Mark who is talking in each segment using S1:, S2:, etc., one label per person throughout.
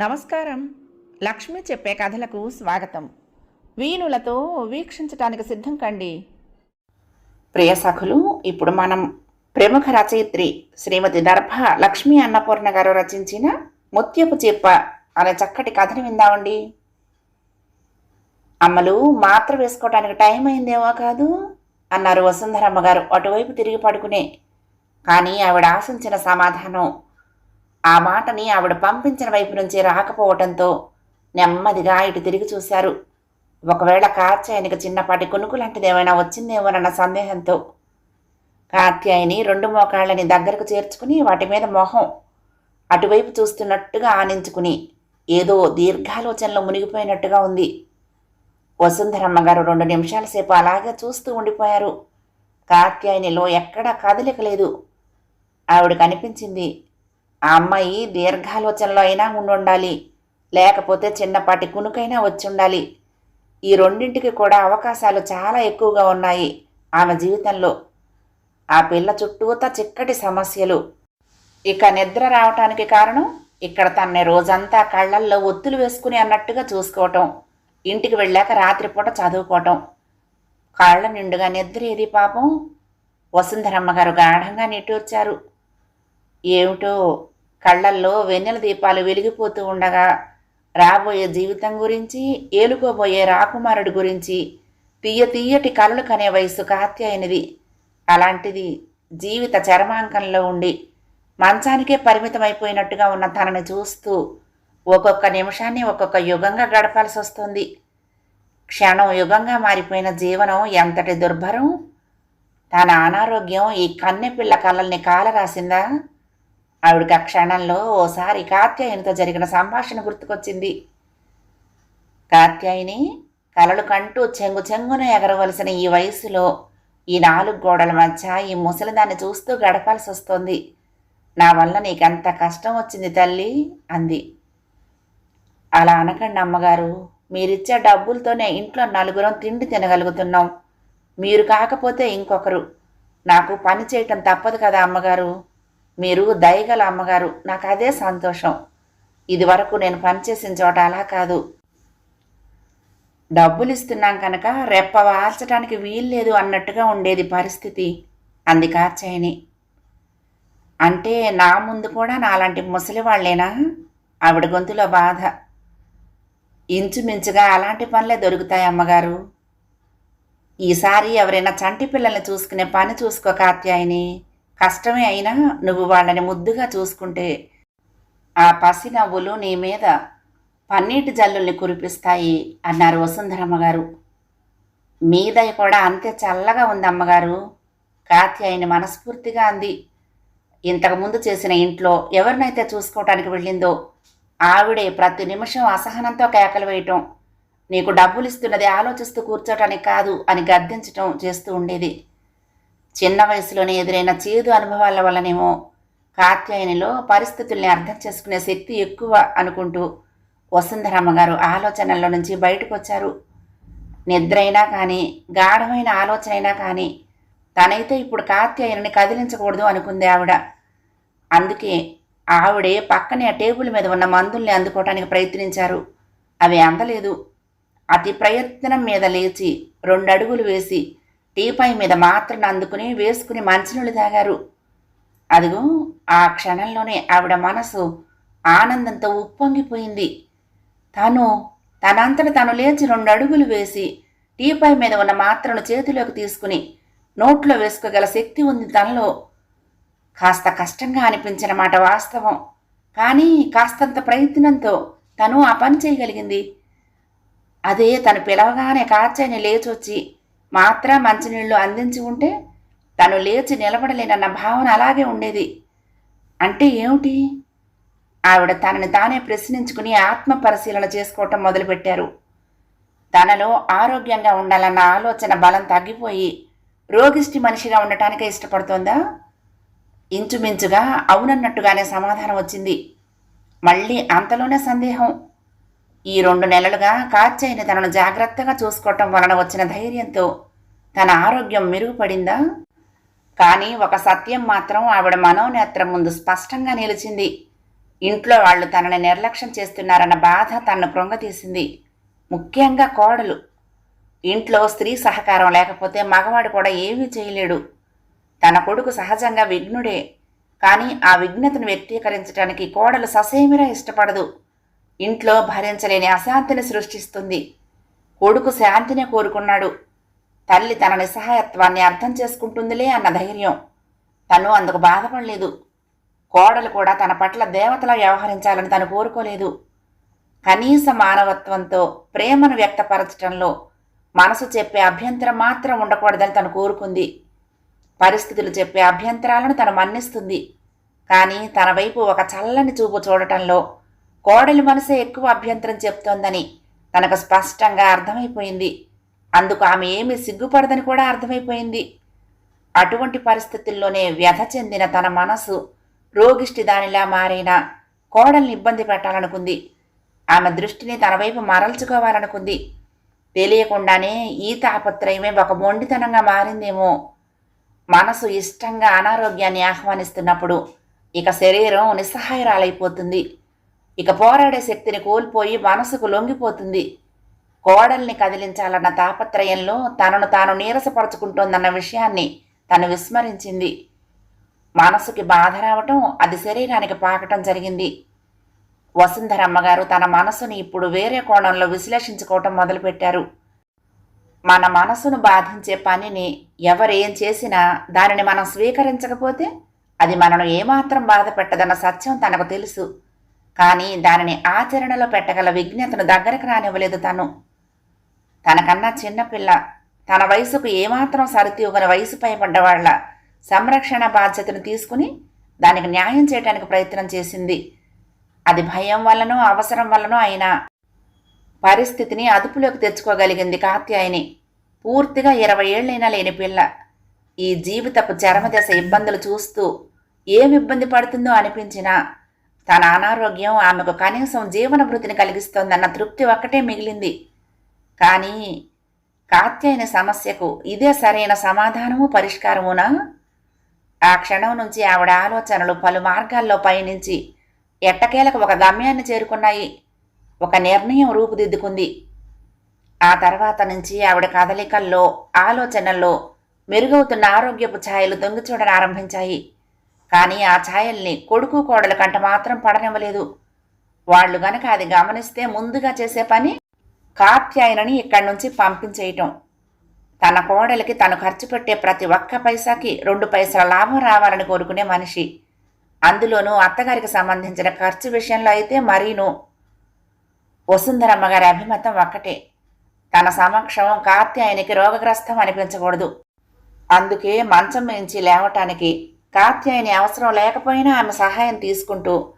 S1: నమస్కారం. లక్ష్మి చెప్పే కథలకు స్వాగతం. వీణులతో వీక్షించటానికి సిద్ధం కండి. ప్రియ సఖులు ఇప్పుడు మనం ప్రముఖ రచయిత్రి శ్రీమతి దర్భ లక్ష్మీ అన్నపూర్ణ గారు రచించిన ముత్యపు చెప్ప అనే చక్కటి కథను విందామండి. అమ్మలు మాత్ర వేసుకోవటానికి టైం అయిందేమో కాదు అన్నారు వసుంధరమ్మ గారు అటువైపు తిరిగి పడుకునే. కానీ ఆవిడ ఆశించిన సమాధానం ఆ మాటని ఆవిడ పంపించిన వైపు నుంచి రాకపోవటంతో నెమ్మదిగా ఇటు తిరిగి చూశారు. ఒకవేళ కాత్యాయనికి చిన్నపాటి కొనుకు లాంటిది ఏమైనా వచ్చిందేమోనన్న సందేహంతో కాత్యాయని రెండు మోకాళ్ళని దగ్గరకు చేర్చుకుని వాటి మీద మొహం అటువైపు చూస్తున్నట్టుగా ఆనించుకుని ఏదో దీర్ఘాలోచనలో మునిగిపోయినట్టుగా ఉంది. వసుంధరమ్మ గారు రెండు నిమిషాల సేపు అలాగే చూస్తూ ఉండిపోయారు. కాత్యాయనిలో ఎక్కడా కదలిక లేదు. ఆవిడ కనిపించింది ఆ అమ్మాయి దీర్ఘాలోచనలో అయినా ఉండుండాలి. లేకపోతే చిన్నపాటి కునుకైనా వచ్చుండాలి. ఈ రెండింటికి కూడా అవకాశాలు చాలా ఎక్కువగా ఉన్నాయి ఆమె జీవితంలో. ఆ పిల్ల చుట్టూతా చిక్కటి సమస్యలు. ఇక నిద్ర రావటానికి కారణం ఇక్కడ తన్ని రోజంతా కళ్ళల్లో ఒత్తులు వేసుకుని అన్నట్టుగా చూసుకోవటం. ఇంటికి వెళ్ళాక రాత్రిపూట చదువుకోవటం. కాళ్ళ నిండుగా నిద్ర ఏది పాపం. వసుంధరమ్మ గారు గాఢంగా నిట్టూర్చారు. ఏమిటో కళ్ళల్లో వెన్నెల దీపాలు వెలిగిపోతూ ఉండగా రాబోయే జీవితం గురించి ఏలుకోబోయే రాకుమారుడి గురించి తీయ తీయటి కలలు కనే వయసు కాత్యాయనిది అలాంటిది జీవిత చరమాంకంలో ఉండి మంచానికే పరిమితమైపోయినట్టుగా ఉన్న తనని చూస్తూ ఒక్కొక్క నిమిషాన్ని ఒక్కొక్క యుగంగా గడపాల్సి వస్తుంది. క్షణం యుగంగా మారిపోయిన జీవనం ఎంతటి దుర్భరం? తన అనారోగ్యం ఈ కన్నెపిల్ల కళ్ళల్ని కాలరాసిందా? ఆవిడకి ఆ క్షణంలో ఓసారి కాత్యాయనితో జరిగిన సంభాషణ గుర్తుకొచ్చింది. కాత్యాయిని కలలు కంటూ చెంగు చెంగున ఎగరవలసిన ఈ వయసులో ఈ నాలుగు గోడల మధ్య ఈ ముసలిదాన్ని చూస్తూ గడపాల్సి వస్తోంది నా వల్ల నీకెంత కష్టం వచ్చింది తల్లి? అంది. అలా అనకండి అమ్మగారు మీరిచ్చే డబ్బులతోనే ఇంట్లో నలుగురం తిండి తినగలుగుతున్నాం. మీరు కాకపోతే ఇంకొకరు. నాకు పని చేయటం తప్పదు కదా అమ్మగారు. మీరు దయగల అమ్మగారు నాకు అదే సంతోషం. ఇది వరకు నేను పనిచేసిన చోట అలా కాదు. డబ్బులు ఇస్తున్నాం కనుక రెప్ప వాల్చడానికి వీల్లేదు అన్నట్టుగా ఉండేది పరిస్థితి. అంది కార్చయని అంటే నా ముందు కూడా నాలాంటి ముసలి వాళ్ళేనా? ఆవిడ గొంతులో బాధ. ఇంచుమించుగా అలాంటి పనులే దొరుకుతాయి అమ్మగారు. ఈసారి ఎవరైనా చంటి పిల్లల్ని చూసుకునే పని చూసుకో కాత్యాయని కష్టమే అయినా నువ్వు వాళ్ళని ముద్దుగా చూసుకుంటే ఆ పసి నవ్వులు నీ మీద పన్నీటి జల్లుల్ని కురిపిస్తాయి అన్నారు వసుంధరమ్మ గారు. మీ దయ కూడా అంతే చల్లగా ఉంది అమ్మగారు. కాత్యాయని మనస్ఫూర్తిగా అంది. ఇంతకుముందు చేసిన ఇంట్లో ఎవరినైతే చూసుకోవటానికి వెళ్ళిందో ఆవిడే ప్రతి నిమిషం అసహనంతో కేకలు వేయటం నీకు డబ్బులు ఇస్తున్నది ఆలోచిస్తూ కూర్చోటానికి కాదు అని గద్దించటం చేస్తూ ఉండేది. చిన్న వయసులోనే ఎదురైన చేదు అనుభవాల వల్లనేమో కాత్యాయనిలో పరిస్థితుల్ని అర్థం చేసుకునే శక్తి ఎక్కువ అనుకుంటూ వసుంధరమ్మ గారు ఆలోచనల్లో నుంచి బయటకు వచ్చారు నిద్రైనా కానీ గాఢమైన ఆలోచన అయినా కానీ తనైతే ఇప్పుడు కాత్యాయని కదిలించకూడదు అనుకుంది ఆవిడ. అందుకే ఆవిడే పక్కనే ఆ టేబుల్ మీద ఉన్న మందుల్ని అందుకోవటానికి ప్రయత్నించారు. అవి అందలేదు. అతి ప్రయత్నం మీద లేచి రెండు అడుగులు వేసి టీపై మీద మాత్రను అందుకుని వేసుకుని మంచినీళ్ళు తాగారు. అదిగో ఆ క్షణంలోనే ఆవిడ మనసు ఆనందంతో ఉప్పొంగిపోయింది. తను తనంతట తను లేచి రెండు అడుగులు వేసి టీపై మీద ఉన్న మాత్రను చేతిలోకి తీసుకుని నోట్లో వేసుకోగల శక్తి ఉంది తనలో. కాస్త కష్టంగా అనిపించిన మాట వాస్తవం. కానీ కాస్తంత ప్రయత్నంతో తను ఆ పని చేయగలిగింది. అదే తను పిలవగానే కాచని లేచొచ్చి మాత్ర మంచినీళ్ళు అందించి ఉంటే తను లేచి నిలబడలేనన్న భావన అలాగే ఉండేది. అంటే ఏమిటి? ఆవిడ తనని తానే ప్రశ్నించుకుని ఆత్మ పరిశీలన చేసుకోవటం మొదలుపెట్టారు. తనలో ఆరోగ్యంగా ఉండాలన్న ఆలోచన బలం తగ్గిపోయి రోగిష్టి మనిషిగా ఉండటానికే ఇష్టపడుతోందా? ఇంచుమించుగా అవునన్నట్టుగానే సమాధానం వచ్చింది. మళ్ళీ అంతలోనే సందేహం. ఈ రెండు నెలలుగా కాచైన తనను జాగ్రత్తగా చూసుకోవటం వలన వచ్చిన ధైర్యంతో తన ఆరోగ్యం మెరుగుపడిందా? కానీ ఒక సత్యం మాత్రం ఆవిడ మనోనేత్రం ముందు స్పష్టంగా నిలిచింది. ఇంట్లో వాళ్ళు తనని నిర్లక్ష్యం చేస్తున్నారన్న బాధ తనను కృంగతీసింది. ముఖ్యంగా కోడలు. ఇంట్లో స్త్రీ సహకారం లేకపోతే మగవాడు కూడా ఏమీ చేయలేడు. తన కొడుకు సహజంగా విఘ్నుడే. కానీ ఆ విఘ్నతను వ్యక్తీకరించడానికి కోడలు ససేమిరా ఇష్టపడదు. ఇంట్లో భరించలేని అశాంతిని సృష్టిస్తుంది. కొడుకు శాంతినే కోరుకున్నాడు. తల్లి తన నిస్సహాయత్వాన్ని అర్థం చేసుకుంటుందిలే అన్న ధైర్యం. తను అందుకు బాధపడలేదు. కోడలు కూడా తన పట్ల దేవతలా వ్యవహరించాలని తను కోరుకోలేదు. కనీస మానవత్వంతో ప్రేమను వ్యక్తపరచడంలో మనసు చెప్పే అభ్యంతరం మాత్రం ఉండకూడదని తను కోరుకుంది. పరిస్థితులు చెప్పే అభ్యంతరాలను తను మన్నిస్తుంది. కానీ తన వైపు ఒక చల్లని చూపు చూడటంలో కోడలి మనసే ఎక్కువ అభ్యంతరం చెప్తోందని తనకు స్పష్టంగా అర్థమైపోయింది. అందుకు ఆమె ఏమీ సిగ్గుపడదని కూడా అర్థమైపోయింది. అటువంటి పరిస్థితుల్లోనే వ్యధ చెందిన తన మనసు రోగిష్టి దానిలా మారిన కోడల్ని ఇబ్బంది పెట్టాలనుకుంది. ఆమె దృష్టిని తన వైపు మరల్చుకోవాలనుకుంది. తెలియకుండానే ఈ తాపత్రయమే ఒక మొండితనంగా మారిందేమో. మనసు ఇష్టంగా అనారోగ్యాన్ని ఆహ్వానిస్తున్నప్పుడు ఇక శరీరం నిస్సహాయరాలైపోతుంది. ఇక పోరాడే శక్తిని కోల్పోయి మనసుకు లొంగిపోతుంది. కోడల్ని కదిలించాలన్న తాపత్రయంలో తనను తాను నీరసపరుచుకుంటోందన్న విషయాన్ని తను విస్మరించింది. మనసుకి బాధ రావటం అది శరీరానికి పాకటం జరిగింది. వసుంధరమ్మగారు తన మనసుని ఇప్పుడు వేరే కోణంలో విశ్లేషించుకోవటం మొదలుపెట్టారు. మన మనసును బాధించే పనిని ఎవరేం చేసినా దానిని మనం స్వీకరించకపోతే అది మనను ఏమాత్రం బాధ పెట్టదన్న సత్యం తనకు తెలుసు. కానీ దానిని ఆచరణలో పెట్టగల విజ్ఞతను దగ్గరకు రానివ్వలేదు తను. తనకన్నా చిన్నపిల్ల తన వయసుకు ఏమాత్రం సరితూగని వయసు పడ్డవాళ్ళ సంరక్షణ బాధ్యతను తీసుకుని దానికి న్యాయం చేయడానికి ప్రయత్నం చేసింది. అది భయం వల్లనో అవసరం వల్లనో అయినా పరిస్థితిని అదుపులోకి తెచ్చుకోగలిగింది కాత్యాయని. పూర్తిగా ఇరవై ఏళ్ళైనా లేని పిల్ల. ఈ జీవితపు చరమదశ ఇబ్బందులు చూస్తూ ఏమి ఇబ్బంది పడుతుందో అనిపించినా తన అనారోగ్యం ఆమెకు కనీసం జీవనభృతిని కలిగిస్తోందన్న తృప్తి ఒక్కటే మిగిలింది. కానీ కాత్యాయన సమస్యకు ఇదే సరైన సమాధానము పరిష్కారమునా? ఆ క్షణం నుంచి ఆవిడ ఆలోచనలు పలు మార్గాల్లో పయనించి ఎట్టకేలకు ఒక గమ్యాన్ని చేరుకున్నాయి. ఒక నిర్ణయం రూపుదిద్దుకుంది. ఆ తర్వాత నుంచి ఆవిడ కదలికల్లో ఆలోచనల్లో మెరుగవుతున్న ఆరోగ్యపు ఛాయలు దొంగిచూడనారంభించాయి ఆరంభించాయి కానీ ఆ ఛాయల్ని కొడుకు కోడల కంట మాత్రం పడనివ్వలేదు. వాళ్ళు గనక అది గమనిస్తే ముందుగా చేసే పని కాత్యాయనని ఇక్కడి నుంచి పంపించేయటం. తన కోడలికి తను ఖర్చు పెట్టే ప్రతి ఒక్క పైసాకి రెండు పైసల లాభం రావాలని కోరుకునే మనిషి. అందులోనూ అత్తగారికి సంబంధించిన ఖర్చు విషయంలో అయితే మరీను. వసుంధరమ్మ గారి అభిమతం ఒక్కటే. తన సమక్షం కార్త్యాయనికి రోగగ్రస్తం అనిపించకూడదు. అందుకే మంచం మించి లేవటానికి కాత్యాయని అవసరం లేకపోయినా ఆమె సహాయం తీసుకుంటూ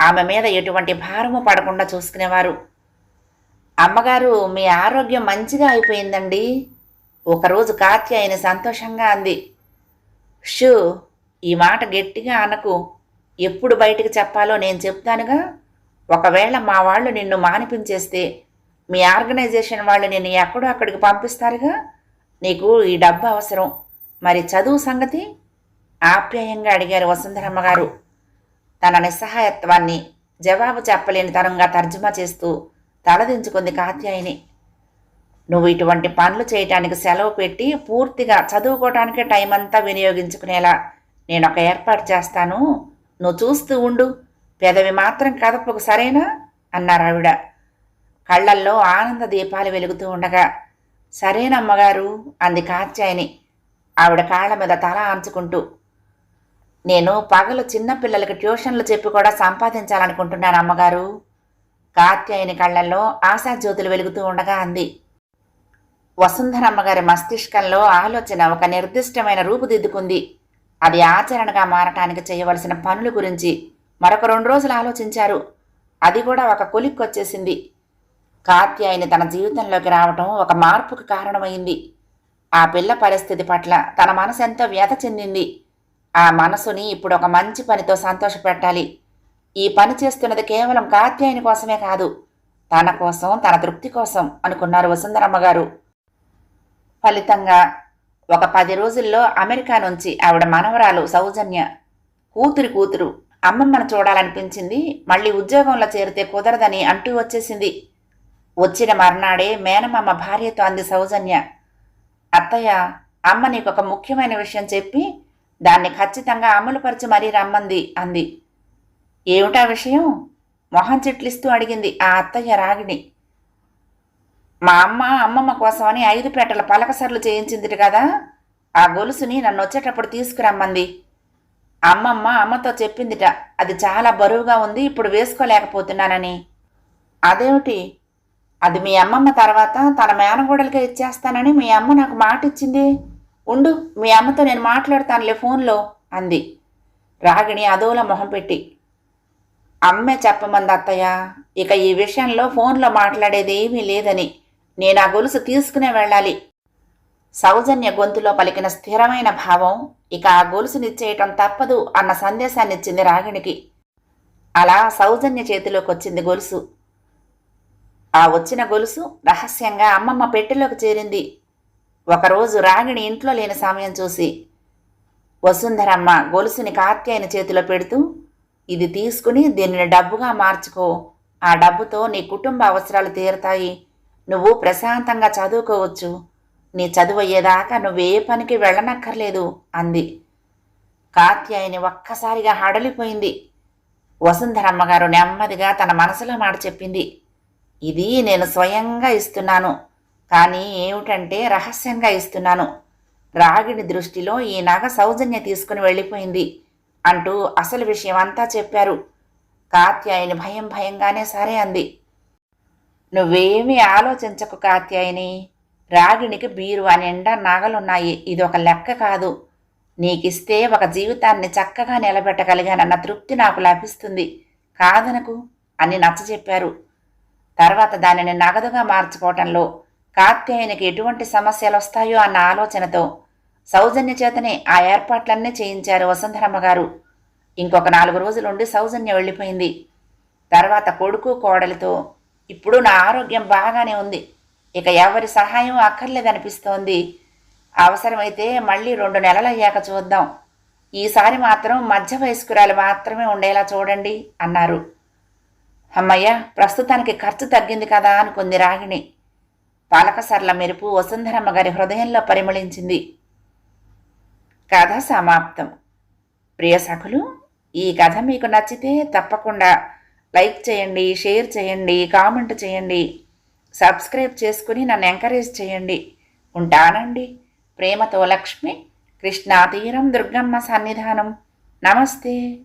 S1: ఆమె మీద ఎటువంటి భారము పడకుండా చూసుకునేవారు. అమ్మగారు మీ ఆరోగ్యం మంచిగా అయిపోయిందండి. ఒకరోజు కాత్యాయని సంతోషంగా అంది. షూ ఈ మాట గట్టిగా అనకు. ఎప్పుడు బయటికి చెప్పాలో నేను చెప్తానుగా. ఒకవేళ మా వాళ్ళు నిన్ను మానిపించేస్తే మీ ఆర్గనైజేషన్ వాళ్ళు నిన్ను ఎక్కడో అక్కడికి పంపిస్తారుగా. నీకు ఈ డబ్బు అవసరం. మరి చదువు సంగతి? ఆప్యాయంగా అడిగారు వసుంధరమ్మ గారు. తన నిస్సహాయత్వాన్ని జవాబు చెప్పలేని తరంగా తర్జుమా చేస్తూ తలదించుకుంది కాత్యాయిని. నువ్వు ఇటువంటి పనులు చేయటానికి సెలవు పెట్టి పూర్తిగా చదువుకోవటానికే టైం అంతా వినియోగించుకునేలా నేను ఒక ఏర్పాటు చేస్తాను. నువ్వు చూస్తూ ఉండు. పెదవి మాత్రం కదపకు సరేనా? అన్నారు ఆవిడ. కళ్ళల్లో ఆనంద దీపాలు వెలుగుతూ ఉండగా సరేనమ్మగారు అంది కాత్యాయిని. ఆవిడ కాళ్ళ మీద తల ఆంచుకుంటూ నేను పగలు చిన్నపిల్లలకి ట్యూషన్లు చెప్పి కూడా సంపాదించాలనుకుంటున్నాను అమ్మగారు. కాత్యాయని కళ్ళల్లో ఆశాజ్యోతులు వెలుగుతూ ఉండగా అంది. వసుంధరమ్మగారి మస్తిష్కంలో ఆలోచన ఒక నిర్దిష్టమైన రూపుదిద్దుకుంది. అది ఆచరణగా మారటానికి చేయవలసిన పనుల గురించి మరొక రెండు రోజులు ఆలోచించారు. అది కూడా ఒక కొలిక్కొచ్చేసింది. కాత్యాయని తన జీవితంలోకి రావటం ఒక మార్పుకు కారణమైంది. ఆ పిల్ల పరిస్థితి పట్ల తన మనసు ఎంతో వ్యధ చెందింది. ఆ మనసుని ఇప్పుడు ఒక మంచి పనితో సంతోషపెట్టాలి. ఈ పని చేస్తున్నది కేవలం కాత్యాయని కోసమే కాదు తన కోసం తన తృప్తి కోసం అనుకున్నారు వసుంధరమ్మ గారు. ఫలితంగా ఒక పది రోజుల్లో అమెరికా నుంచి ఆవిడ మనవరాలు సౌజన్య కూతురి కూతురు అమ్మమ్మను చూడాలనిపించింది. మళ్ళీ ఉద్యోగంలో చేరితే కుదరదని అంటూ వచ్చేసింది. వచ్చిన మర్నాడే మేనమామ భార్యతో అంది సౌజన్య అత్తయ్య అమ్మ నీకు ఒక ముఖ్యమైన విషయం చెప్పి దాన్ని ఖచ్చితంగా అమలుపరిచి మరీ రమ్మంది అంది. ఏమిటా విషయం? మొహం చెట్లిస్తూ అడిగింది ఆ అత్తయ్య రాగిణి. మా అమ్మ అమ్మమ్మ కోసమని ఐదు పేటల పలకసర్లు చేయించింది కదా ఆ గొలుసుని నన్ను వచ్చేటప్పుడు తీసుకురమ్మంది. అమ్మమ్మ అమ్మతో చెప్పిందిట అది చాలా బరువుగా ఉంది ఇప్పుడు వేసుకోలేకపోతున్నానని. అదేమిటి? అది మీ అమ్మమ్మ తర్వాత తన మేనగోడలకే ఇచ్చేస్తానని మీ అమ్మ నాకు మాట ఇచ్చింది ఉండు మీ అమ్మతో నేను మాట్లాడతానులే ఫోన్లో అంది. రాగిణి అదోలా మొహం పెట్టి. అమ్మే చెప్పమంది అత్తయ్య ఇక ఈ విషయంలో ఫోన్లో మాట్లాడేది ఏమీ లేదని నేను ఆ గొలుసు తీసుకునే వెళ్ళాలి. సౌజన్య గొంతులో పలికిన స్థిరమైన భావం ఇక ఆ గొలుసునిచ్చేయటం తప్పదు అన్న సందేశాన్ని ఇచ్చింది రాగిణికి. అలా సౌజన్య చేతిలోకి వచ్చింది గొలుసు. ఆ వచ్చిన గొలుసు రహస్యంగా అమ్మమ్మ పెట్టెలోకి చేరింది. ఒకరోజు రాగిణి ఇంట్లో లేని సమయం చూసి వసుంధరమ్మ గొలుసుని కార్త్యాయన చేతిలో పెడుతూ ఇది తీసుకుని దీనిని డబ్బుగా మార్చుకో. ఆ డబ్బుతో నీ కుటుంబ అవసరాలు తీరుతాయి. నువ్వు ప్రశాంతంగా చదువుకోవచ్చు. నీ చదువు అయ్యేదాకా నువ్వే పనికి వెళ్ళనక్కర్లేదు అంది. కాత్యాయని ఒక్కసారిగా హడలిపోయింది. వసుంధరమ్మ గారు నెమ్మదిగా తన మనసులో మాట చెప్పింది. ఇది నేను స్వయంగా ఇస్తున్నాను. కానీ ఏమిటంటే రహస్యంగా ఇస్తున్నాను. రాగిణి దృష్టిలో ఈ నగ సౌజన్య తీసుకుని వెళ్ళిపోయింది అంటూ అసలు విషయం అంతా చెప్పారు. కాత్యాయని భయం భయంగానే సరే అంది. నువ్వేమీ ఆలోచించకు కాత్యాయని. రాగిణికి బీరువా నిండా నగలున్నాయి. ఇది ఒక లెక్క కాదు. నీకిస్తే ఒక జీవితాన్ని చక్కగా నిలబెట్టగలిగానన్న తృప్తి నాకు లభిస్తుంది. కాదనకు అని నచ్చజెప్పారు. తర్వాత దానిని నగదుగా మార్చుకోవటంలో కాత్యాయనికి ఎటువంటి సమస్యలు వస్తాయో అన్న ఆలోచనతో సౌజన్య చేతనే ఆ ఏర్పాట్లన్నీ చేయించారు వసుంధరమ్మ గారు. ఇంకొక నాలుగు రోజులుండి సౌజన్య వెళ్ళిపోయింది. తర్వాత కొడుకు కోడలితో ఇప్పుడు నా ఆరోగ్యం బాగానే ఉంది. ఇక ఎవరి సహాయం అక్కర్లేదనిపిస్తోంది. అవసరమైతే మళ్ళీ రెండు నెలలు అయ్యాక చూద్దాం. ఈసారి మాత్రం మధ్య వయస్కురాలు మాత్రమే ఉండేలా చూడండి అన్నారు. అమ్మయ్య ప్రస్తుతానికి ఖర్చు తగ్గింది కదా అనుకుంది రాగిణి. పాలకసర్ల మెరుపు వసుంధరమ్మ గారి హృదయంలో పరిమళించింది. కథ సమాప్తం. ప్రియ సఖులు ఈ కథ మీకు నచ్చితే తప్పకుండా లైక్ చేయండి షేర్ చేయండి కామెంట్ చేయండి సబ్స్క్రైబ్ చేసుకుని నన్ను ఎంకరేజ్ చేయండి. ఉంటానండి. ప్రేమతో లక్ష్మి కృష్ణా తీరం దుర్గమ్మ సన్నిధానం. నమస్తే.